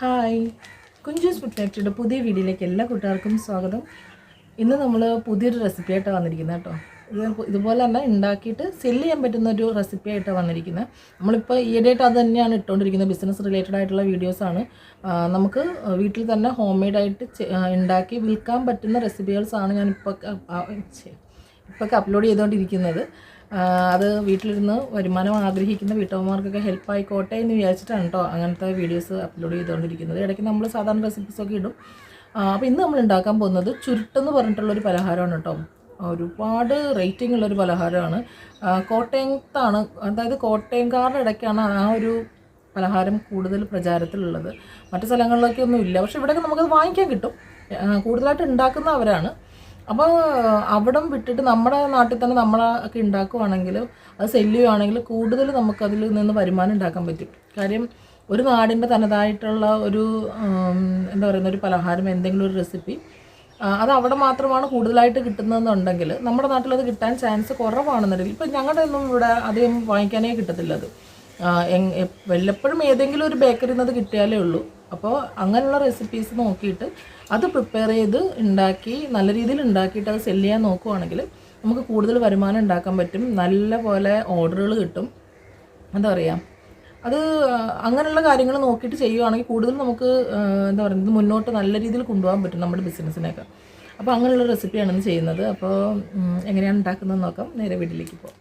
Hi. Kunjus food ഫാക്ടറിയുടെ പുതിയ വീഡിയോയിലേക്ക് എല്ലാ കൂട്ടുകാർക്കും സ്വാഗതം. ഇന്ന് നമ്മൾ പുതിയൊരു റെസിപ്പി ആയിട്ടാണ് വന്നിരിക്കുന്നത് കേട്ടോ. ഇത് ഇതുപോലെ തന്നെ ഉണ്ടാക്കിയിട്ട് സെല്ല് ചെയ്യാൻ പറ്റുന്ന ഒരു റെസിപ്പി ആയിട്ടാണ് വന്നിരിക്കുന്നത് നമ്മളിപ്പോൾ ഈയിടെയായിട്ട് അത് തന്നെയാണ് ഇട്ടുകൊണ്ടിരിക്കുന്നത് ബിസിനസ് റിലേറ്റഡ് ആയിട്ടുള്ള വീഡിയോസാണ് നമുക്ക് വീട്ടിൽ തന്നെ ഹോം മെയ്ഡായിട്ട് ഉണ്ടാക്കി വിൽക്കാൻ പറ്റുന്ന റെസിപ്പികൾസാണ് ഞാനിപ്പോൾ ഇപ്പോഴൊക്കെ അപ്ലോഡ് ചെയ്തുകൊണ്ടിരിക്കുന്നത് അത് വീട്ടിലിരുന്ന് വരുമാനം ആഗ്രഹിക്കുന്ന വീട്ടമ്മമാർക്കൊക്കെ ഹെൽപ്പ് ആയിക്കോട്ടെ എന്ന് വിചാരിച്ചിട്ടാണ് കേട്ടോ അങ്ങനത്തെ വീഡിയോസ് അപ്ലോഡ് ചെയ്തുകൊണ്ടിരിക്കുന്നത് ഇടയ്ക്ക് നമ്മൾ സാധാരണ റെസിപ്പീസൊക്കെ ഇടും. അപ്പോൾ ഇന്ന് നമ്മൾ ഉണ്ടാക്കാൻ പോകുന്നത് ചുരുട്ടെന്ന് പറഞ്ഞിട്ടുള്ളൊരു പലഹാരമാണ് കേട്ടോ ഒരുപാട് റേറ്റിംഗ് ഉള്ളൊരു പലഹാരമാണ്. കോട്ടയത്താണ് അതായത് കോട്ടയംകാരുടെ ഇടയ്ക്കാണ് ആ ഒരു പലഹാരം കൂടുതൽ പ്രചാരത്തിലുള്ളത്. മറ്റു സ്ഥലങ്ങളിലൊക്കെ ഒന്നും ഇല്ല പക്ഷെ ഇവിടെയൊക്കെ നമുക്കത് വാങ്ങിക്കാൻ കിട്ടും. കൂടുതലായിട്ട് ഉണ്ടാക്കുന്ന അവരാണ്. അപ്പോൾ അവിടം വിട്ടിട്ട് നമ്മുടെ നാട്ടിൽ തന്നെ നമ്മളൊക്കെ ഉണ്ടാക്കുവാണെങ്കിൽ അത് സെല്ല് ചെയ്യുവാണെങ്കിൽ കൂടുതൽ നമുക്ക് അതിൽ നിന്ന് വരുമാനം ഉണ്ടാക്കാൻ പറ്റും. കാര്യം ഒരു നാടിന്റെ തനതായിട്ടുള്ള ഒരു എന്താ പറയുന്ന ഒരു പലഹാരം എന്തെങ്കിലും ഒരു റെസിപ്പി അത് അവിടെ മാത്രമാണ് കൂടുതലായിട്ട് കിട്ടുന്നതെന്നുണ്ടെങ്കിൽ നമ്മുടെ നാട്ടിൽ അത് കിട്ടാൻ ചാൻസ് കുറവാണെന്നുണ്ടെങ്കിൽ ഇപ്പം ഞങ്ങളുടെ ഒന്നും ഇവിടെ അധികം വാങ്ങിക്കാനേ കിട്ടത്തില്ല അത്. വല്ലപ്പോഴും ഏതെങ്കിലും ഒരു ബേക്കറിയിൽ അത് കിട്ടിയാലേ ഉള്ളൂ. അപ്പോൾ അങ്ങനെയുള്ള റെസിപ്പീസ് നോക്കിയിട്ട് അത് പ്രിപ്പയർ ചെയ്ത് ഉണ്ടാക്കി നല്ല രീതിയിൽ ഉണ്ടാക്കിയിട്ട് അത് സെൽ ചെയ്യാൻ നോക്കുവാണെങ്കിൽ നമുക്ക് കൂടുതൽ വരുമാനം ഉണ്ടാക്കാൻ പറ്റും. നല്ല പോലെ ഓർഡറുകൾ കിട്ടും. എന്താ പറയുക അത് അങ്ങനെയുള്ള കാര്യങ്ങൾ നോക്കിയിട്ട് ചെയ്യുവാണെങ്കിൽ കൂടുതൽ നമുക്ക് എന്താ പറയുന്നത് മുന്നോട്ട് നല്ല രീതിയിൽ കൊണ്ടുപോകാൻ പറ്റും നമ്മുടെ ബിസിനസ്സിനൊക്കെ അപ്പോൾ അങ്ങനെയുള്ള റെസിപ്പിയാണ് ഇന്ന് ചെയ്യുന്നത്. അപ്പോൾ എങ്ങനെയാണ് ഉണ്ടാക്കുന്നതെന്ന് നോക്കാം. നേരെ വീട്ടിലേക്ക് പോകാം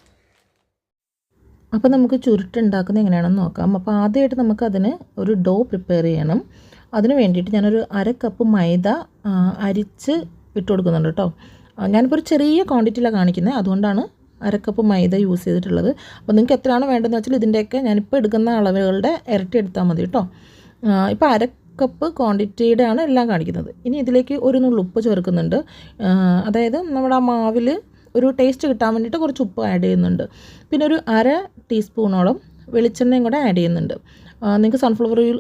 അപ്പോൾ നമുക്ക് ചുരുട്ടുണ്ടാക്കുന്നത് എങ്ങനെയാണെന്ന് നോക്കാം. അപ്പോൾ ആദ്യമായിട്ട് നമുക്കതിന് ഒരു ഡോ പ്രിപ്പയർ ചെയ്യണം. അതിന് വേണ്ടിയിട്ട് ഞാനൊരു അര കപ്പ് മൈദ അരിച്ച് ഇട്ട് കൊടുക്കുന്നുണ്ട് കേട്ടോ ഞാനിപ്പോൾ ഒരു ചെറിയ ക്വാണ്ടിറ്റിയിലാണ് കാണിക്കുന്നത് അതുകൊണ്ടാണ് അരക്കപ്പ് കപ്പ് മൈദ യൂസ് ചെയ്തിട്ടുള്ളത്. അപ്പോൾ നിങ്ങൾക്ക് എത്രയാണ് വേണ്ടതെന്ന് വെച്ചാൽ ഇതിന്റെയൊക്കെ ഞാനിപ്പോൾ എടുക്കുന്ന അളവുകളുടെ ഇരട്ടി എടുത്താൽ മതി കേട്ടോ. ഇപ്പോൾ അര കപ്പ് ക്വാണ്ടിറ്റിയുടെ ആണ് എല്ലാം കാണിക്കുന്നത്. ഇനി ഇതിലേക്ക് ഒരു നുള്ളു ഉപ്പ് ചേർക്കുന്നുണ്ട്. അതായത് നമ്മുടെ ആ മാവിൽ ഒരു ടേസ്റ്റ് കിട്ടാൻ വേണ്ടിയിട്ട് കുറച്ച് ഉപ്പ് ആഡ് ചെയ്യുന്നുണ്ട്. പിന്നെ ഒരു അര ടീസ്പൂണോളം വെളിച്ചെണ്ണയും കൂടെ ആഡ് ചെയ്യുന്നുണ്ട്. നിങ്ങൾക്ക് സൺഫ്ലവർ ഓയിൽ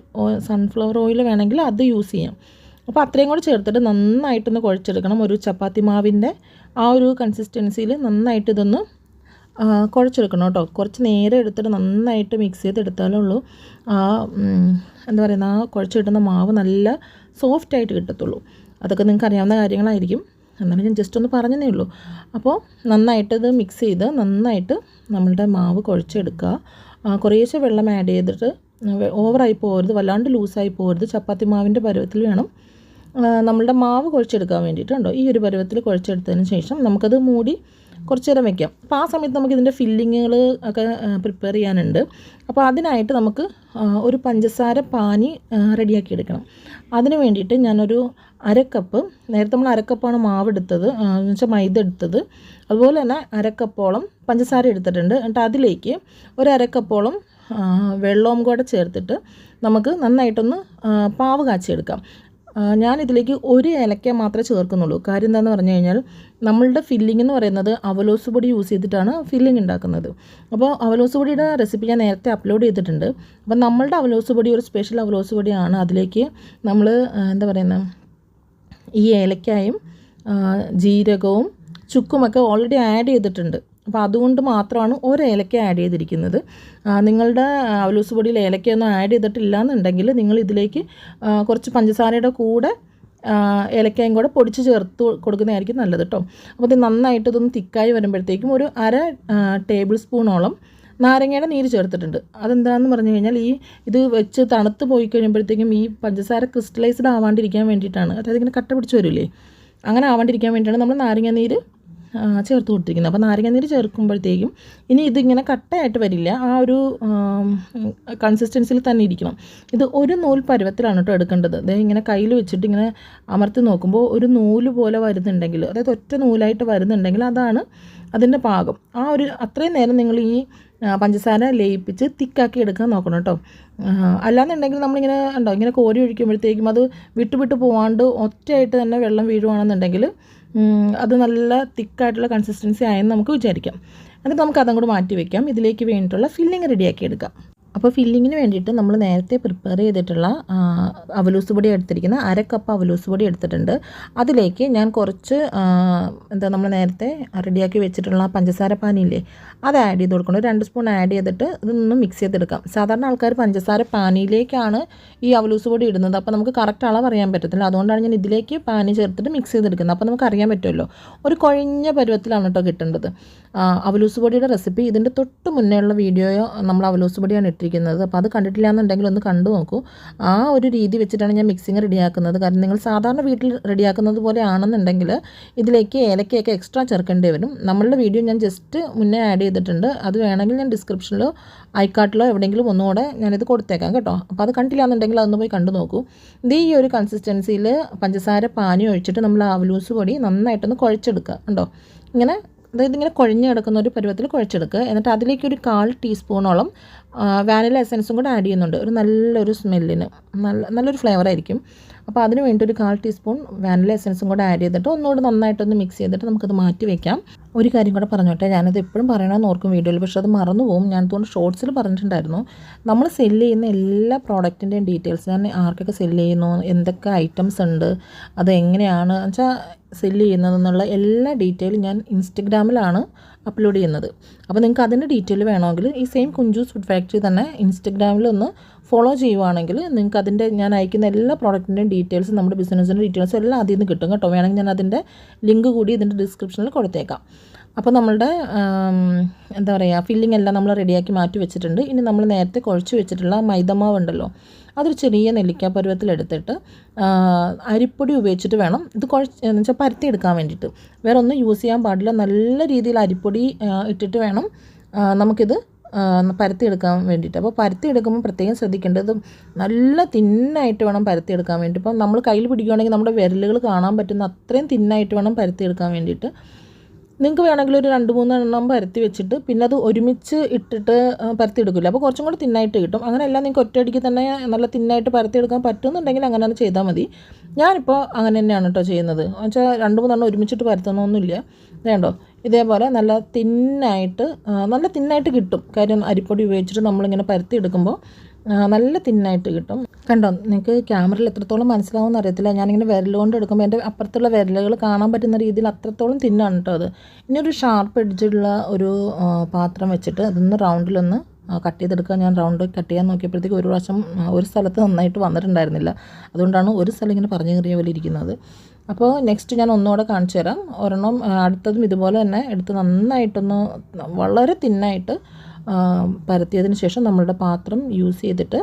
സൺഫ്ലവർ ഓയിൽ വേണമെങ്കിൽ അത് യൂസ് ചെയ്യാം. അപ്പോൾ അത്രയും കൂടെ ചേർത്തിട്ട് നന്നായിട്ടൊന്ന് കുഴച്ചെടുക്കണം. ഒരു ചപ്പാത്തി മാവിന്റെ ആ ഒരു കൺസിസ്റ്റൻസിയിൽ നന്നായിട്ട് ഇതൊന്ന് കുഴച്ചെടുക്കണം കേട്ടോ. കുറച്ച് നേരം എടുത്തിട്ട് നന്നായിട്ട് മിക്സ് ചെയ്തെടുത്താലേ ഉള്ളൂ. ആ എന്താ പറയുന്ന ആ കുഴച്ച് കിട്ടുന്ന മാവ് നല്ല സോഫ്റ്റായിട്ട് കിട്ടത്തുള്ളൂ. അതൊക്കെ നിങ്ങൾക്ക് അറിയാവുന്ന കാര്യങ്ങളായിരിക്കും. എന്നാലും ഞാൻ ജസ്റ്റ് ഒന്ന് പറഞ്ഞതേ ഉള്ളൂ. അപ്പോൾ നന്നായിട്ട് ഇത് മിക്സ് ചെയ്ത് നന്നായിട്ട് നമ്മളുടെ മാവ് കുഴച്ചെടുക്കുക. കുറേശ്ശെ വെള്ളം ആഡ് ചെയ്തിട്ട് ഓവറായി പോകരുത് വല്ലാണ്ട് ലൂസായി പോകരുത്. ചപ്പാത്തി മാവിന്റെ പരുവത്തിൽ വേണം. നമ്മളുടെ മാവ് കുഴച്ചെടുക്കാൻ വേണ്ടിയിട്ടുണ്ടോ ഈ ഒരു പരുവത്തിൽ കുഴച്ചെടുത്തതിന് ശേഷം നമുക്കത് മൂടി കുറച്ച് നേരം വെക്കാം. അപ്പോൾ ആ സമയത്ത് നമുക്ക് ഇതിന്റെ ഫില്ലിങ്ങുകൾ ഒക്കെ പ്രിപ്പയർ ചെയ്യാനുണ്ട്. അപ്പോൾ അതിനായിട്ട് നമുക്ക് ഒരു പഞ്ചസാര പാനി റെഡിയാക്കി എടുക്കണം. അതിന് വേണ്ടിയിട്ട് ഞാനൊരു അരക്കപ്പ്. നേരത്തെ നമ്മൾ അരക്കപ്പാണ് മാവ് എടുത്തത് എന്ന് വെച്ചാൽ മൈദ എടുത്തത് അതുപോലെ തന്നെ അരക്കപ്പോളം പഞ്ചസാര എടുത്തിട്ടുണ്ട്. എന്നിട്ട് അതിലേക്ക് ഒരു അരക്കപ്പോളം വെള്ളവും കൂടെ ചേർത്തിട്ട് നമുക്ക് നന്നായിട്ടൊന്ന് പാവ് കാച്ചിയെടുക്കാം. ആ, ഞാനിതിലേക്ക് ഒരു ഏലക്ക മാത്രമേ ചേർക്കുന്നുള്ളൂ. കാര്യം എന്താണെന്ന് പറഞ്ഞു കഴിഞ്ഞാൽ നമ്മളുടെ ഫില്ലിംഗ് എന്ന് പറയുന്നത് അവലോസ് പൊടി യൂസ് ചെയ്തിട്ടാണ് ഫില്ലിംഗ് ഉണ്ടാക്കുന്നത്. അപ്പോൾ അവലോസ് പൊടിയുടെ റെസിപ്പി ഞാൻ നേരത്തെ അപ്ലോഡ് ചെയ്തിട്ടുണ്ട്. അപ്പോൾ നമ്മളുടെ അവലോസ് പൊടി ഒരു സ്പെഷ്യൽ അവലോസ് പൊടിയാണ്. അതിലേക്ക് നമ്മൾ എന്താ പറയുന്നത് ഈ ഏലക്കായും ജീരകവും ചുക്കുമൊക്കെ ഓൾറെഡി ആഡ് ചെയ്തിട്ടുണ്ട്. അപ്പോൾ അതുകൊണ്ട് മാത്രമാണ് ഒരു ഏലക്ക ആഡ് ചെയ്തിരിക്കുന്നത്. നിങ്ങളുടെ അവലൂസ് പൊടിയിൽ ഏലക്കയൊന്നും ആഡ് ചെയ്തിട്ടില്ല എന്നുണ്ടെങ്കിൽ നിങ്ങൾ ഇതിലേക്ക് കുറച്ച് പഞ്ചസാരയുടെ കൂടെ ഏലക്കായും കൂടെ പൊടിച്ച് ചേർത്ത് കൊടുക്കുന്നതായിരിക്കും നല്ലത് കേട്ടോ അപ്പോൾ ഇത് നന്നായിട്ട് ഇതൊന്ന് തിക്കായി വരുമ്പോഴത്തേക്കും ഒരു അര ടേബിൾ സ്പൂണോളം നാരങ്ങയുടെ നീര് ചേർത്തിട്ടുണ്ട്. അതെന്താണെന്ന് പറഞ്ഞു കഴിഞ്ഞാൽ ഈ ഇത് വെച്ച് തണുത്ത് പോയി കഴിയുമ്പോഴത്തേക്കും ഈ പഞ്ചസാര ക്രിസ്റ്റലൈസ്ഡ് ആവാണ്ടിരിക്കാൻ വേണ്ടിയിട്ടാണ്. അതായത് ഇങ്ങനെ കട്ട പിടിച്ച് വരില്ലേ അങ്ങനെ ആവാണ്ടിരിക്കാൻ വേണ്ടിയിട്ടാണ് നമ്മൾ നാരങ്ങ നീര് ചേർത്ത് കൊടുത്തിരിക്കുന്നത്. അപ്പോൾ നാരങ്ങ നീര് ചേർക്കുമ്പോഴത്തേക്കും ഇനി ഇതിങ്ങനെ കട്ടയായിട്ട് വരില്ല. ആ ഒരു കൺസിസ്റ്റൻസിയിൽ തന്നെ ഇരിക്കണം. ഇത് ഒരു നൂൽ പരുവത്തിലാണ് കേട്ടോ എടുക്കേണ്ടത്. അതായത് ഇങ്ങനെ കയ്യിൽ വെച്ചിട്ട് ഇങ്ങനെ അമർത്തി നോക്കുമ്പോൾ ഒരു നൂൽ പോലെ വരുന്നുണ്ടെങ്കിൽ അതായത് ഒറ്റ നൂലായിട്ട് വരുന്നുണ്ടെങ്കിൽ അതാണ് അതിന്റെ പാകം. ആ ഒരു അത്രയും നേരം നിങ്ങൾ ഈ പഞ്ചസാര ലയിപ്പിച്ച് തിക്കാക്കി എടുക്കാൻ നോക്കണം കേട്ടോ. അല്ലാന്നുണ്ടെങ്കിൽ നമ്മളിങ്ങനെ ഉണ്ടോ ഇങ്ങനെ കോരി ഒഴിക്കുമ്പോഴത്തേക്കും അത് വിട്ട് വിട്ട് പോവാണ്ട് ഒറ്റയായിട്ട് തന്നെ വെള്ളം വീഴുവാണെന്നുണ്ടെങ്കിൽ അത് നല്ല തിക്കായിട്ടുള്ള കൺസിസ്റ്റൻസി ആയെന്ന് നമുക്ക് വിചാരിക്കാം. എന്നിട്ട് നമുക്ക് അതും കൂടെ മാറ്റി വയ്ക്കാം ഇതിലേക്ക് വേണ്ടിയിട്ടുള്ള ഫില്ലിങ് റെഡിയാക്കി എടുക്കാം. അപ്പോൾ ഫില്ലിങ്ങിന് വേണ്ടിയിട്ട് നമ്മൾ നേരത്തെ പ്രിപ്പയർ ചെയ്തിട്ടുള്ള അവലൂസ് പൊടി എടുത്തിരിക്കുന്ന അര കപ്പ് അവലൂസ് പൊടി എടുത്തിട്ടുണ്ട്. അതിലേക്ക് ഞാൻ കുറച്ച് എന്താ നമ്മൾ നേരത്തെ റെഡിയാക്കി വെച്ചിട്ടുള്ള പഞ്ചസാര പാനിയില്ലേ അത് ആഡ് ചെയ്ത് കൊടുക്കണം. രണ്ട് സ്പൂൺ ആഡ് ചെയ്തിട്ട് ഇതൊന്ന് മിക്സ് ചെയ്തെടുക്കാം. സാധാരണ ആൾക്കാർ പഞ്ചസാര പാനിയിലേക്കാണ് ഈ അവലൂസ് പൊടി ഇടുന്നത്. അപ്പോൾ നമുക്ക് കറക്റ്റ് അളവ് അറിയാൻ പറ്റത്തില്ല. അതുകൊണ്ടാണ് ഞാൻ ഇതിലേക്ക് പാനി ചേർത്തിട്ട് മിക്സ് ചെയ്തെടുക്കുന്നത്. അപ്പോൾ നമുക്ക് അറിയാൻ പറ്റുമല്ലോ. ഒരു കുഴഞ്ഞ പരുവത്തിലാണ് കേട്ടോ കിട്ടേണ്ടത്. അവലൂസ് പൊടിയുടെ റെസിപ്പി ഇതിന്റെ തൊട്ട് മുന്നേ ഉള്ള വീഡിയോയോ നമ്മൾ അവലൂസ് പൊടിയാണ് ഇട്ടിരിക്കുന്നത്. അപ്പോൾ അത് കണ്ടിട്ടില്ല എന്നുണ്ടെങ്കിൽ ഒന്ന് കണ്ടു നോക്കൂ. ആ ഒരു രീതി വെച്ചിട്ടാണ് ഞാൻ മിക്സിങ് റെഡിയാക്കുന്നത്. കാരണം നിങ്ങൾ സാധാരണ വീട്ടിൽ റെഡിയാക്കുന്നത് പോലെ ആണെന്നുണ്ടെങ്കിൽ ഇതിലേക്ക് ഏലക്കയൊക്കെ എക്സ്ട്രാ ചേർക്കേണ്ടി വരും. നമ്മളുടെ വീഡിയോ ഞാൻ ജസ്റ്റ് മുന്നേ ആഡ് ചെയ്തിട്ടുണ്ട്. അത് വേണമെങ്കിൽ ഞാൻ ഡിസ്ക്രിപ്ഷനിലോ ഐക്കാട്ടിലോ എവിടെയെങ്കിലും ഒന്നുകൂടെ ഞാനിത് കൊടുത്തേക്കാം കേട്ടോ. അപ്പോൾ അത് കണ്ടില്ല എന്നുണ്ടെങ്കിൽ അതൊന്ന് പോയി കണ്ടു നോക്കൂ. ഇത് ഈ ഒരു കൺസിസ്റ്റൻസിയിൽ പഞ്ചസാര പാനി ഒഴിച്ചിട്ട് നമ്മൾ അവലൂസ് പൊടി നന്നായിട്ടൊന്ന് കുഴച്ചെടുക്കുക ഉണ്ടോ ഇങ്ങനെ അതായത് ഇങ്ങനെ കുഴഞ്ഞ് കിടക്കുന്ന ഒരു പരുവത്തിൽ കുഴച്ചെടുക്കുക. എന്നിട്ട് അതിലേക്ക് ഒരു കാൽ ടീസ്പൂണോളം വാനില എസൻസും കൂടെ ആഡ് ചെയ്യുന്നുണ്ട്. ഒരു നല്ലൊരു സ്മെല്ലിന്. നല്ല നല്ലൊരു ഫ്ലേവർ ആയിരിക്കും അപ്പോൾ അതിന് വേണ്ടി ഒരു കാൽ ടീസ്പൂൺ വാനില എസൻസും കൂടെ ആഡ് ചെയ്തിട്ട് ഒന്നുകൂടെ നന്നായിട്ടൊന്ന് മിക്സ് ചെയ്തിട്ട് നമുക്കത് മാറ്റി വെക്കാം. ഒരു കാര്യം കൂടെ പറഞ്ഞോട്ടെ ഞാനത് എപ്പോഴും പറയണമെന്ന് ഓർക്കും വീഡിയോയിൽ പക്ഷേ അത് മറന്നു പോകും. ഞാൻ തോന്നുന്നു ഷോർട്സിൽ പറഞ്ഞിട്ടുണ്ടായിരുന്നു. നമ്മൾ സെല്ല് ചെയ്യുന്ന എല്ലാ പ്രോഡക്റ്റിന്റെയും ഡീറ്റെയിൽസ് ഞാൻ ആർക്കൊക്കെ സെല്ല് ചെയ്യുന്നു എന്തൊക്കെ ഐറ്റംസ് ഉണ്ട് അത് എങ്ങനെയാണ് വെച്ചാൽ സെല്ല് ചെയ്യുന്നതെന്നുള്ള എല്ലാ ഡീറ്റെയിലും ഞാൻ ഇൻസ്റ്റഗ്രാമിലാണ് അപ്ലോഡ് ചെയ്യുന്നത്. അപ്പോൾ നിങ്ങൾക്ക് അതിന്റെ ഡീറ്റെയിൽ വേണമെങ്കിൽ ഈ സെയിം കുഞ്ചൂസ് ഫുഡ് ഫാക്ടറി തന്നെ ഇൻസ്റ്റഗ്രാമിൽ ഒന്ന് ഫോളോ ചെയ്യുവാണെങ്കിൽ നിങ്ങൾക്ക് അതിന്റെ ഞാൻ അയക്കുന്ന എല്ലാ പ്രോഡക്റ്റിന്റെയും ഡീറ്റെയിൽസ് നമ്മുടെ ബിസിനസ്സിന്റെ ഡീറ്റെയിൽസ് എല്ലാം അതിൽ നിന്ന് കിട്ടും കേട്ടോ. വേണമെങ്കിൽ ഞാൻ അതിന്റെ ലിങ്ക് കൂടി ഇതിന്റെ ഡിസ്ക്രിപ്ഷനിൽ കൊടുത്തേക്കാം. അപ്പോൾ നമ്മളുടെ എന്താ പറയുക ഫില്ലിംഗ് എല്ലാം നമ്മൾ റെഡിയാക്കി മാറ്റി വെച്ചിട്ടുണ്ട്. ഇനി നമ്മൾ നേരത്തെ കുഴച്ച് വെച്ചിട്ടുള്ള മൈദമാവ് ഉണ്ടല്ലോ അതൊരു ചെറിയ നെല്ലിക്ക പരുവത്തിലെടുത്തിട്ട് അരിപ്പൊടി ഉപയോഗിച്ചിട്ട് വേണം ഇത് കുഴച്ച് എന്ന് വെച്ചാൽ പരത്തി എടുക്കാൻ വേണ്ടിയിട്ട്. വേറെ ഒന്നും യൂസ് ചെയ്യാൻ പാടില്ല. നല്ല രീതിയിൽ അരിപ്പൊടി ഇട്ടിട്ട് വേണം നമുക്കിത് ആ, പരത്തി എടുക്കാൻ വേണ്ടിയിട്ട്. അപ്പോൾ പരത്തി എടുക്കുമ്പോൾ പ്രത്യേകം ശ്രദ്ധിക്കേണ്ടത് നല്ല തിന്നായിട്ട് വേണം പരത്തി എടുക്കാൻ വേണ്ടി ഇപ്പം നമ്മൾ കയ്യിൽ പിടിക്കുകയാണെങ്കിൽ നമ്മുടെ വിരലുകൾ കാണാൻ പറ്റുന്ന അത്രയും തിന്നായിട്ട് വേണം പരത്തി എടുക്കാൻ വേണ്ടിയിട്ട്. നിങ്ങൾക്ക് വേണമെങ്കിൽ ഒരു രണ്ട് മൂന്ന് എണ്ണം പരത്തി വെച്ചിട്ട് പിന്നെ അത് ഒരുമിച്ച് ഇട്ടിട്ട് പരത്തി എടുക്കില്ല അപ്പോൾ കുറച്ചും കൂടി തിന്നായിട്ട് കിട്ടും. അങ്ങനെയല്ല നിങ്ങൾക്ക് ഒറ്റയടിക്ക് തന്നെ നല്ല തിന്നായിട്ട് പരത്തി എടുക്കാൻ പറ്റുന്നുണ്ടെങ്കിൽ അങ്ങനെ ചെയ്താൽ മതി. ഞാനിപ്പോൾ അങ്ങനെ തന്നെയാണ് കേട്ടോ ചെയ്യുന്നത്. എന്നുവെച്ചാൽ രണ്ട് മൂന്നെണ്ണം ഒരുമിച്ചിട്ട് പരത്തുന്നൊന്നുമില്ല. വേണ്ടോ ഇതേപോലെ നല്ല തിന്നായിട്ട് നല്ല തിന്നായിട്ട് കിട്ടും. കാര്യം അരിപ്പൊടി ഉപയോഗിച്ചിട്ട് നമ്മളിങ്ങനെ പരത്തി എടുക്കുമ്പോൾ നല്ല തിന്നായിട്ട് കിട്ടും. കണ്ടോ? നിങ്ങൾക്ക് ക്യാമറയിൽ എത്രത്തോളം മനസ്സിലാവുമെന്ന് അറിയത്തില്ല. ഞാനിങ്ങനെ വിരലുകൊണ്ട് എടുക്കുമ്പോൾ എന്റെ അപ്പുറത്തുള്ള വിരലുകൾ കാണാൻ പറ്റുന്ന രീതിയിൽ അത്രത്തോളം തിന്നാണ് കേട്ടോ അത്. ഇനി ഒരു ഷാർപ്പ് എഡ്ജുള്ള ഒരു പാത്രം വെച്ചിട്ട് അതൊന്ന് റൗണ്ടിലൊന്ന് കട്ട് ചെയ്തെടുക്കുക. ഞാൻ റൗണ്ട് കട്ട് ചെയ്യാൻ നോക്കിയപ്പോഴത്തേക്ക് ഒരു പ്രാവശ്യം ഒരു സ്ഥലത്ത് നന്നായിട്ട് വന്നിട്ടുണ്ടായിരുന്നില്ല. അതുകൊണ്ടാണ് ഒരു സ്ഥലം ഇങ്ങനെ പറഞ്ഞു കയറിയ പോലെ ഇരിക്കുന്നത് അപ്പോൾ നെക്സ്റ്റ് ഞാൻ ഒന്നുകൂടെ കാണിച്ചു തരാം. ഒരെണ്ണം അടുത്തതും ഇതുപോലെ തന്നെ എടുത്ത് നന്നായിട്ടൊന്ന് വളരെ തിന്നായിട്ട് പരത്തിയതിന് ശേഷം നമ്മളുടെ പാത്രം യൂസ് ചെയ്തിട്ട്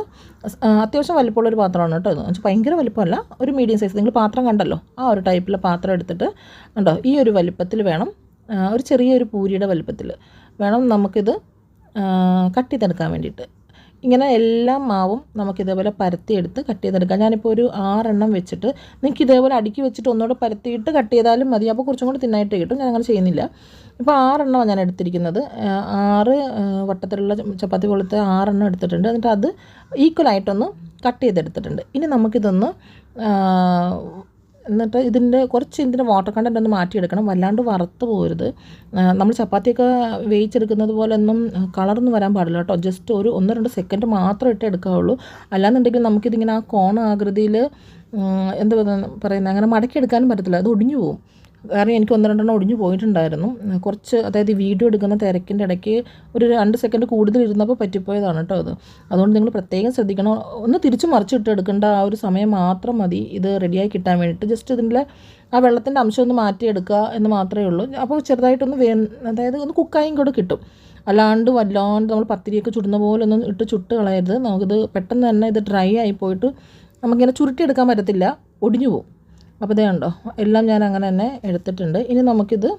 അത്യാവശ്യം വലിപ്പമുള്ള ഒരു പാത്രമാണ് കേട്ടോ എന്ന് വെച്ചാൽ ഭയങ്കര വലിപ്പമല്ല ഒരു മീഡിയം സൈസ് നിങ്ങൾ പാത്രം കണ്ടല്ലോ ആ ഒരു ടൈപ്പിലെ പാത്രം എടുത്തിട്ട് ഉണ്ടോ ഈ ഒരു വലിപ്പത്തിൽ വേണം ഒരു ചെറിയൊരു പൂരിയുടെ വലിപ്പത്തിൽ വേണം നമുക്കിത് കട്ട് ചെയ്തെടുക്കാൻ വേണ്ടിയിട്ട്. ഇങ്ങനെ എല്ലാ മാവും നമുക്ക് ഇതേപോലെ പരത്തിയെടുത്ത് കട്ട് ചെയ്തെടുക്കാം. ഞാനിപ്പോൾ ഒരു ആറെണ്ണം വെച്ചിട്ട് നിങ്ങൾക്ക് ഇതേപോലെ അടുക്കി വെച്ചിട്ട് ഒന്നുകൂടെ പരത്തിയിട്ട് കട്ട് ചെയ്താലും മതി. അപ്പോൾ കുറച്ചും കൂടി തിന്നായിട്ട് കിട്ടും. ഞാൻ അങ്ങനെ ചെയ്യുന്നില്ല. ഇപ്പോൾ ആറെണ്ണമാണ് ഞാൻ എടുത്തിരിക്കുന്നത്. ആറ് വട്ടത്തിലുള്ള ചപ്പാത്തി പോലത്തെ ആറെണ്ണം എടുത്തിട്ടുണ്ട്. എന്നിട്ട് അത് ഈക്വലായിട്ടൊന്ന് കട്ട് ചെയ്തെടുത്തിട്ടുണ്ട്. ഇനി നമുക്കിതൊന്ന് എന്നിട്ട് ഇതിന്റെ കുറച്ച് ഇതിന്റെ വാട്ടർ കണ്ടന്റ് ഒന്ന് മാറ്റിയെടുക്കണം. വല്ലാണ്ട് വറുത്ത് പോരുത്. നമ്മൾ ചപ്പാത്തിയൊക്കെ വേവിച്ചെടുക്കുന്നത് പോലെ ഒന്നും കളർന്നു വരാൻ പാടില്ല കേട്ടോ. ജസ്റ്റ് ഒരു ഒന്ന് രണ്ട് സെക്കൻഡ് മാത്രം ഇട്ട് എടുക്കാവുള്ളൂ. അല്ലാന്നുണ്ടെങ്കിൽ നമുക്കിതിങ്ങനെ ആ കോൺ ആകൃതിയിൽ എന്താ പറയുന്നത് അങ്ങനെ മടക്കിയെടുക്കാനും പറ്റത്തില്ല. അത് ഒടിഞ്ഞു പോകും കാരണം എനിക്ക് ഒന്ന് രണ്ടെണ്ണം ഒടിഞ്ഞു പോയിട്ടുണ്ടായിരുന്നു. കുറച്ച് അതായത് വീഡിയോ എടുക്കുന്ന തിരക്കിന്റെ ഇടയ്ക്ക് ഒരു രണ്ട് സെക്കൻഡ് കൂടുതൽ ഇരുന്നപ്പോൾ പറ്റിപ്പോയതാണ് കേട്ടോ അത്. അതുകൊണ്ട് നിങ്ങൾ പ്രത്യേകം ശ്രദ്ധിക്കണം. ഒന്ന് തിരിച്ച് മറിച്ചിട്ട് എടുക്കേണ്ട ആ ഒരു സമയം മാത്രം മതി. ഇത് റെഡിയായി കിട്ടാൻ വേണ്ടിയിട്ട്. ജസ്റ്റ് ഇതിന്റെ ആ വെള്ളത്തിന്റെ അംശം ഒന്ന് മാറ്റിയെടുക്കുക എന്ന് മാത്രമേ ഉള്ളൂ. അപ്പോൾ ചെറുതായിട്ടൊന്ന് വേ അതായത് ഒന്ന് കുക്കായും കൂടെ കിട്ടും. അല്ലാണ്ട് വല്ലാണ്ട് നമ്മൾ പത്തിരിയൊക്കെ ചുടുന്ന പോലെ ഒന്നും ഇട്ട് ചുട്ട് കളയരുത്. നമുക്കിത് പെട്ടെന്ന് തന്നെ ഇത് ഡ്രൈ ആയി പോയിട്ട് നമുക്കിങ്ങനെ ചുരുട്ടിയെടുക്കാൻ പറ്റത്തില്ല. ഒടിഞ്ഞു പോകും അപ്പോൾ ഇതേ ഉണ്ടോ എല്ലാം ഞാൻ അങ്ങനെ തന്നെ എടുത്തിട്ടുണ്ട്. ഇനി നമുക്കിത്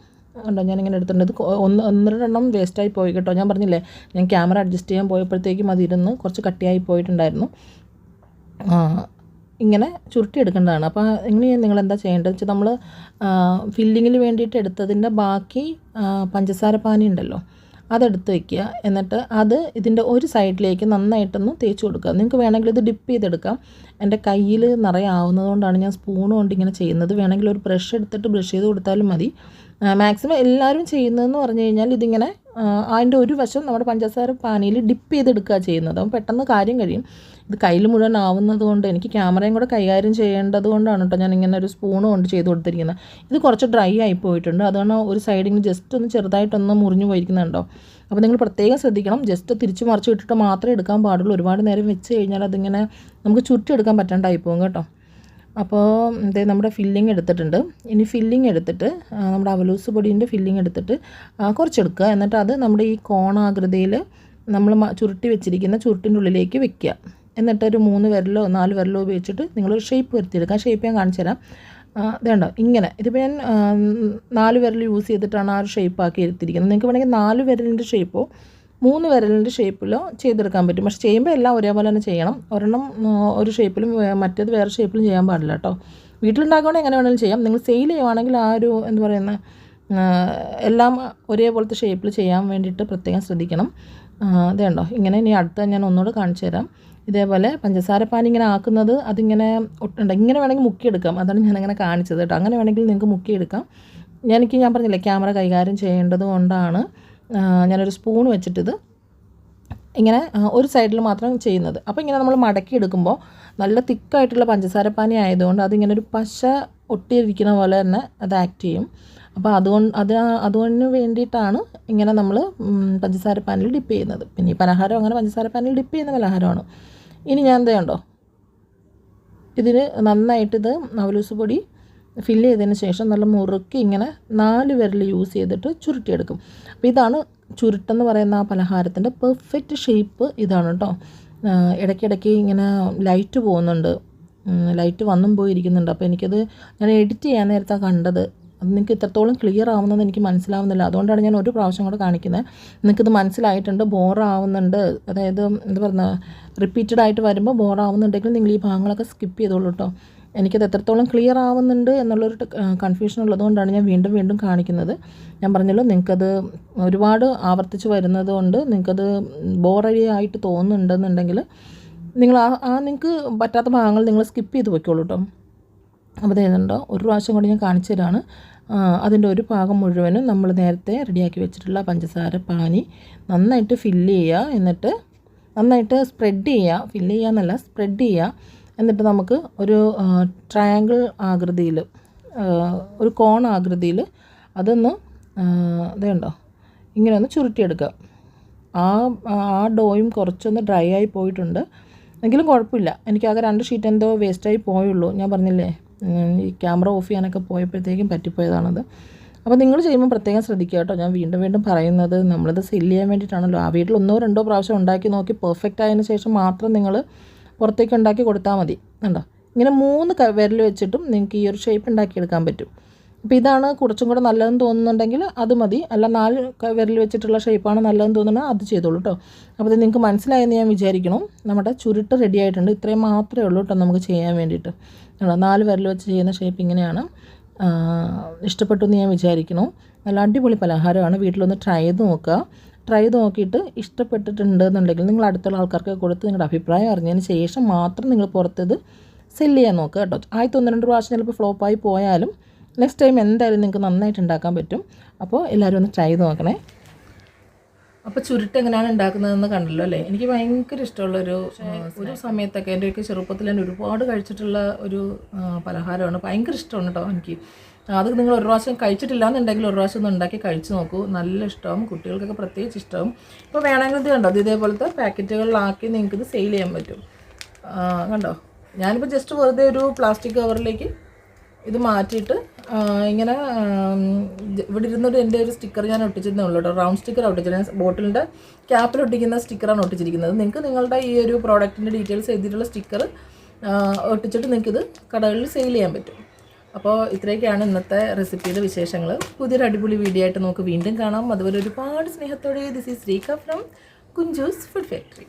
ഉണ്ടോ ഞാനിങ്ങനെ എടുത്തിട്ടുണ്ട്. ഇത് ഒന്ന് ഒന്ന് രണ്ടെണ്ണം വേസ്റ്റായി പോയി കേട്ടോ. ഞാൻ പറഞ്ഞില്ലേ ഞാൻ ക്യാമറ അഡ്ജസ്റ്റ് ചെയ്യാൻ പോയപ്പോഴത്തേക്കും അതിരുന്ന് കുറച്ച് കട്ടിയായി പോയിട്ടുണ്ടായിരുന്നു. ഇങ്ങനെ ചുരുട്ടി എടുക്കേണ്ടതാണ്. അപ്പോൾ ഇങ്ങനെ നിങ്ങൾ എന്താ ചെയ്യേണ്ടത് വെച്ചാൽ നമ്മൾ ഫില്ലിങ്ങിന് വേണ്ടിയിട്ട് എടുത്തതിന്റെ ബാക്കി പഞ്ചസാര പാനി ഉണ്ടല്ലോ. അതെടുത്ത് വെക്കുക. എന്നിട്ട് അത് ഇതിന്റെ ഒരു സൈഡിലേക്ക് നന്നായിട്ടൊന്ന് തേച്ച് കൊടുക്കുക. നിങ്ങൾക്ക് വേണമെങ്കിൽ ഇത് ഡിപ്പ് ചെയ്തെടുക്കാം. എന്റെ കയ്യിൽ നിറയെ ആവുന്നതുകൊണ്ടാണ് ഞാൻ സ്പൂൺ കൊണ്ട് ഇങ്ങനെ ചെയ്യുന്നത്. വേണമെങ്കിൽ ഒരു ബ്രഷ് എടുത്തിട്ട് ബ്രഷ് ചെയ്ത് കൊടുത്താലും മതി. മാക്സിമം എല്ലാവരും ചെയ്യുന്നതെന്ന് പറഞ്ഞു കഴിഞ്ഞാൽ ഇതിങ്ങനെ അതിന്റെ ഒരു വശം നമ്മുടെ പഞ്ചസാര പാനിയിൽ ഡിപ്പ് ചെയ്തെടുക്കുക ചെയ്യുന്നത്. അപ്പം പെട്ടെന്ന് കാര്യം കഴിയും. ഇത് കയ്യിൽ മുഴുവൻ ആവുന്നത് കൊണ്ട് എനിക്ക് ക്യാമറയും കൂടെ കൈകാര്യം ചെയ്യേണ്ടത് കൊണ്ടാണ് കേട്ടോ ഞാൻ ഇങ്ങനെ ഒരു സ്പൂൺ കൊണ്ട് ചെയ്ത് കൊടുത്തിരിക്കുന്നത്. ഇത് കുറച്ച് ഡ്രൈ ആയി പോയിട്ടുണ്ട്. അതാണ് ഒരു സൈഡിൽ ജസ്റ്റ് ഒന്ന് ചെറുതായിട്ടൊന്ന് മുറിഞ്ഞു പോയിരിക്കുന്നുണ്ടോ. അപ്പോൾ നിങ്ങൾ പ്രത്യേകം ശ്രദ്ധിക്കണം. ജസ്റ്റ് തിരിച്ച് മറിച്ച് ഇട്ടിട്ട് മാത്രമേ എടുക്കാൻ പാടുള്ളൂ. ഒരുപാട് നേരം വെച്ച് കഴിഞ്ഞാൽ അതിങ്ങനെ നമുക്ക് ചുരുട്ടിയെടുക്കാൻ പറ്റാണ്ടായി പോകും കേട്ടോ. അപ്പോൾ ഇത് നമ്മുടെ ഫില്ലിംഗ് എടുത്തിട്ടുണ്ട്. ഇനി ഫില്ലിംഗ് എടുത്തിട്ട് നമ്മുടെ അവലൂസ് പൊടീന്റെ ഫില്ലിംഗ് എടുത്തിട്ട് കുറച്ചെടുക്കുക. എന്നിട്ട് അത് നമ്മുടെ ഈ കോണാകൃതിയിൽ നമ്മൾ ചുരുട്ടി വെച്ചിരിക്കുന്ന ചുരുട്ടിന്റെ ഉള്ളിലേക്ക് വെക്കുക. എന്നിട്ട് ഒരു മൂന്ന് വിരലോ നാല് വിരലോ ഉപയോഗിച്ചിട്ട് നിങ്ങളൊരു ഷേപ്പ് വരുത്തിയെടുക്കുക ഷേപ്പ് ഞാൻ കാണിച്ചു തരാം. ഇതുണ്ടോ ഇങ്ങനെ. ഇതിപ്പോൾ ഞാൻ നാല് വിരൽ യൂസ് ചെയ്തിട്ടാണ് ആ ഒരു ഷേപ്പ് ആക്കി എടുത്തിരിക്കുന്നത്. നിങ്ങൾക്ക് വേണമെങ്കിൽ നാല് വിരലിന്റെ ഷേപ്പോ മൂന്ന് വിരലിന്റെ ഷേപ്പിലോ ചെയ്തെടുക്കാൻ പറ്റും. പക്ഷെ ചെയ്യുമ്പോൾ എല്ലാം ഒരേപോലെ തന്നെ ചെയ്യണം. ഒരെണ്ണം ഒരു ഷേപ്പിലും മറ്റേത് വേറെ ഷേപ്പിലും ചെയ്യാൻ പാടില്ല കേട്ടോ. വീട്ടിലുണ്ടാക്കുകയാണെങ്കിൽ എങ്ങനെ വേണമെങ്കിലും ചെയ്യാം. നിങ്ങൾ സെയിൽ ചെയ്യുവാണെങ്കിൽ ആ ഒരു എന്താ പറയുന്ന എല്ലാം ഒരേപോലത്തെ ഷേപ്പിൽ ചെയ്യാൻ വേണ്ടിയിട്ട് പ്രത്യേകം ശ്രദ്ധിക്കണം. ഇത് ഇങ്ങനെ ഇനി അടുത്ത ഞാൻ ഒന്നുകൂടെ കാണിച്ചു തരാം. ഇതേപോലെ പഞ്ചസാര പാൻ ഇങ്ങനെ ആക്കുന്നത് അതിങ്ങനെ ഒട്ടുണ്ട് ഇങ്ങനെ വേണമെങ്കിൽ മുക്കിയെടുക്കാം. അതാണ് ഞാനങ്ങനെ കാണിച്ചത് കേട്ടോ. അങ്ങനെ വേണമെങ്കിൽ നിങ്ങൾക്ക് മുക്കിയെടുക്കാം. എനിക്ക് ഞാൻ പറഞ്ഞില്ലേ ക്യാമറ കൈകാര്യം ചെയ്യേണ്ടത് കൊണ്ടാണ് ഞാനൊരു സ്പൂൺ വെച്ചിട്ടിത് ഇങ്ങനെ ഒരു സൈഡിൽ മാത്രം ചെയ്യുന്നത്. അപ്പോൾ ഇങ്ങനെ നമ്മൾ മടക്കി എടുക്കുമ്പോൾ നല്ല തിക്കായിട്ടുള്ള പഞ്ചസാര പാനി ആയതുകൊണ്ട് അതിങ്ങനെ ഒരു പശ ഒട്ടിയിരിക്കുന്ന പോലെ തന്നെ അത് ആക്ട് ചെയ്യും. അപ്പോൾ അതുകൊണ്ട് അത് അതുകൊണ്ട് വേണ്ടിയിട്ടാണ് ഇങ്ങനെ നമ്മൾ പഞ്ചസാര പാനിൽ ഡിപ്പ് ചെയ്യുന്നത്. പിന്നെ ഈ പലഹാരം അങ്ങനെ പഞ്ചസാര പാനിൽ ഡിപ്പ് ചെയ്യുന്ന പലഹാരമാണ്. ഇനി ഞാൻ എന്താ ഉണ്ടോ? ഇതിന് നന്നായിട്ടിത് നവലൂസ് പൊടി ഫില്ല് ചെയ്തതിന് ശേഷം നല്ല മുറുക്കി ഇങ്ങനെ നാല് വിരൽ യൂസ് ചെയ്തിട്ട് ചുരുട്ടിയെടുക്കും. അപ്പോൾ ഇതാണ് ചുരുട്ടെന്ന് പറയുന്ന ആ പലഹാരത്തിന്റെ പെർഫെക്റ്റ് ഷേപ്പ് ഇതാണ് കേട്ടോ ഇടയ്ക്കിടയ്ക്ക് ഇങ്ങനെ ലൈറ്റ് പോകുന്നുണ്ട്. ലൈറ്റ് വന്നും പോയിരിക്കുന്നുണ്ട്. അപ്പോൾ എനിക്കത് ഞാൻ എഡിറ്റ് ചെയ്യാൻ നേരത്താണ് കണ്ടത്. അത് നിങ്ങൾക്ക് ഇത്രത്തോളം ക്ലിയർ ആവുന്നത് എനിക്ക് മനസ്സിലാവുന്നില്ല. അതുകൊണ്ടാണ് ഞാൻ ഒരു പ്രാവശ്യം കൂടെ കാണിക്കുന്നത് നിങ്ങൾക്കിത് മനസ്സിലായിട്ടുണ്ട്? ബോറാവുന്നുണ്ട് അതായത് എന്താ പറയുക റിപ്പീറ്റഡ് ആയിട്ട് വരുമ്പോൾ ബോറാവുന്നുണ്ടെങ്കിൽ നിങ്ങൾ ഈ ഭാഗങ്ങളൊക്കെ സ്കിപ്പ് ചെയ്തോളൂ കേട്ടോ എനിക്കത് എത്രത്തോളം ക്ലിയർ ആവുന്നുണ്ട് എന്നുള്ളൊരു കൺഫ്യൂഷൻ ഉള്ളതുകൊണ്ടാണ് ഞാൻ വീണ്ടും വീണ്ടും കാണിക്കുന്നത്. ഞാൻ പറഞ്ഞല്ലോ നിങ്ങൾക്കത് ഒരുപാട് ആവർത്തിച്ച് വരുന്നത് കൊണ്ട് നിങ്ങൾക്കത് ബോറടി ആയിട്ട് തോന്നുന്നുണ്ടെന്നുണ്ടെങ്കിൽ നിങ്ങൾ ആ നിങ്ങൾക്ക് പറ്റാത്ത ഭാഗങ്ങൾ നിങ്ങൾ സ്കിപ്പ് ചെയ്ത് പോയിക്കോളൂ കേട്ടോ അപ്പോൾ ഇതുണ്ടോ ഒരു പ്രാവശ്യം കൊണ്ട് ഞാൻ കാണിച്ചു തരാണ്. അതിന്റെ ഒരു ഭാഗം മുഴുവനും നമ്മൾ നേരത്തെ റെഡിയാക്കി വെച്ചിട്ടുള്ള പഞ്ചസാര പാനി നന്നായിട്ട് ഫില്ല് ചെയ്യുക. എന്നിട്ട് നന്നായിട്ട് സ്പ്രെഡ് ചെയ്യുക. ഫില്ല് ചെയ്യുക എന്നല്ല സ്പ്രെഡ് ചെയ്യുക. എന്നിട്ട് നമുക്ക് ഒരു ട്രയാങ്കിൾ ആകൃതിയിൽ ഒരു കോൺ ആകൃതിയിൽ അതൊന്ന് ഇതുണ്ടോ ഇങ്ങനെ ഒന്ന് ചുരുട്ടിയെടുക്കുക. ആ ആ ഡോയും കുറച്ചൊന്ന് ഡ്രൈ ആയി പോയിട്ടുണ്ട്. എങ്കിലും കുഴപ്പമില്ല. എനിക്കാകെ രണ്ട് ഷീറ്റ് എന്തോ വേസ്റ്റായി പോയുള്ളൂ. ഞാൻ പറഞ്ഞില്ലേ? ഈ ക്യാമറ ഓഫ് ചെയ്യാനൊക്കെ പോയപ്പോഴത്തേക്കും പറ്റിപ്പോയതാണത്. അപ്പോൾ നിങ്ങൾ ചെയ്യുമ്പോൾ പ്രത്യേകം ശ്രദ്ധിക്കുക കേട്ടോ. ഞാൻ വീണ്ടും വീണ്ടും പറയുന്നത് നമ്മളിത് സെല്ല് ചെയ്യാൻ വേണ്ടിയിട്ടാണല്ലോ. ആ വീട്ടിൽ ഒന്നോ രണ്ടോ പ്രാവശ്യം ഉണ്ടാക്കി നോക്കി പെർഫെക്റ്റ് ആയതിനു ശേഷം മാത്രം നിങ്ങൾ പുറത്തേക്ക് ഉണ്ടാക്കി കൊടുത്താൽ മതി. കണ്ടോ? ഇങ്ങനെ മൂന്ന് വിരൽ വെച്ചിട്ടും നിങ്ങൾക്ക് ഈ ഒരു ഷേപ്പ് ഉണ്ടാക്കിയെടുക്കാൻ പറ്റും. അപ്പോൾ ഇതാണ് കുറച്ചും കൂടെ നല്ലതെന്ന് തോന്നുന്നുണ്ടെങ്കിൽ അത് മതി. അല്ല നാല് വിരൽ വെച്ചിട്ടുള്ള ഷേപ്പാണ് നല്ലതെന്ന് തോന്നുന്നത് അത് ചെയ്തോളൂ കേട്ടോ അപ്പോൾ ഇത് നിങ്ങൾക്ക് മനസ്സിലായെന്ന് ഞാൻ വിചാരിക്കണം നമ്മുടെ ചുരുട്ട് റെഡി ആയിട്ടുണ്ട്. ഇത്രയും മാത്രമേ ഉള്ളൂ കേട്ടോ നമുക്ക് ചെയ്യാൻ വേണ്ടിയിട്ട്. നാല് വിരൽ വെച്ച് ചെയ്യുന്ന ഷേപ്പ് ഇങ്ങനെയാണ്. ഇഷ്ടപ്പെട്ടു എന്ന് ഞാൻ വിചാരിക്കുന്നു. നല്ല അടിപൊളി പലഹാരമാണ്. വീട്ടിലൊന്ന് ട്രൈ ചെയ്ത് നോക്കുക. ട്രൈ ചെയ്ത് നോക്കിയിട്ട് ഇഷ്ടപ്പെട്ടിട്ടുണ്ട് എന്നുണ്ടെങ്കിൽ നിങ്ങൾ അടുത്തുള്ള ആൾക്കാർക്ക് കൊടുത്ത് നിങ്ങളുടെ അഭിപ്രായം അറിഞ്ഞതിന് ശേഷം മാത്രം നിങ്ങൾ പുറത്തത് സെല്ല് ചെയ്യാൻ നോക്കുക കേട്ടോ ആയിരത്തി ഒന്ന് രണ്ട് പ്രാവശ്യം ചിലപ്പോൾ ഫ്ലോപ്പായി പോയാലും നെക്സ്റ്റ് ടൈം എന്തായാലും നിങ്ങൾക്ക് നന്നായിട്ട് ഉണ്ടാക്കാൻ പറ്റും. അപ്പോൾ എല്ലാവരും ഒന്ന് ട്രൈ നോക്കണേ. അപ്പോൾ ചുരുട്ട് എങ്ങനെയാണ് ഉണ്ടാക്കുന്നതെന്ന് കണ്ടല്ലോ അല്ലേ? എനിക്ക് ഭയങ്കര ഇഷ്ടമുള്ളൊരു ഒരു സമയത്തൊക്കെ എന്റെ ഒരു ചെറുപ്പത്തിൽ ഞാൻ ഒരുപാട് കഴിച്ചിട്ടുള്ള ഒരു പലഹാരമാണ്. ഭയങ്കര ഇഷ്ടമാണ് കേട്ടോ എനിക്ക്. അത് നിങ്ങൾ ഒരു പ്രാവശ്യം കഴിച്ചിട്ടില്ല എന്നുണ്ടെങ്കിൽ ഒരു പ്രാവശ്യം ഒന്ന് ഉണ്ടാക്കി കഴിച്ചു നോക്കൂ. നല്ല ഇഷ്ടവും കുട്ടികൾക്കൊക്കെ പ്രത്യേകിച്ച് ഇഷ്ടവും. ഇപ്പോൾ വേണമെങ്കിൽ ഇത് കണ്ടോ? അത് ഇതേപോലത്തെ പാക്കറ്റുകളിലാക്കി നിങ്ങൾക്ക് ഇത് സെയിൽ ചെയ്യാൻ പറ്റും. കണ്ടോ? ഞാനിപ്പോൾ ജസ്റ്റ് വെറുതെ ഒരു പ്ലാസ്റ്റിക് കവറിലേക്ക് ഇത് മാറ്റിയിട്ട് ഇങ്ങനെ ഇവിടെ ഇരുന്നൊരു എന്റെ ഒരു സ്റ്റിക്കർ ഞാൻ ഒട്ടിച്ചിരുന്നേ ഉള്ളൂ കേട്ടോ. റൗണ്ട് സ്റ്റിക്കർ ഒട്ടിച്ചിരുന്നത് ബോട്ടിലിന്റെ ക്യാപ്പിൽ ഒട്ടിക്കുന്ന സ്റ്റിക്കറാണ് ഒട്ടിച്ചിരിക്കുന്നത്. നിങ്ങൾക്ക് നിങ്ങളുടെ ഈ ഒരു പ്രോഡക്റ്റിന്റെ ഡീറ്റെയിൽസ് എഴുതിയിട്ടുള്ള സ്റ്റിക്കർ ഒട്ടിച്ചിട്ട് നിങ്ങൾക്കിത് കടകളിൽ സെയിൽ ചെയ്യാൻ പറ്റും. അപ്പോൾ ഇത്രയൊക്കെയാണ് ഇന്നത്തെ റെസിപ്പിയുടെ വിശേഷങ്ങൾ. പുതിയൊരു അടിപൊളി വീഡിയോ ആയിട്ട് നമുക്ക് വീണ്ടും കാണാം. അതുപോലെ ഒരുപാട് സ്നേഹത്തോടെ this is Sreeka from Kunchoos food factory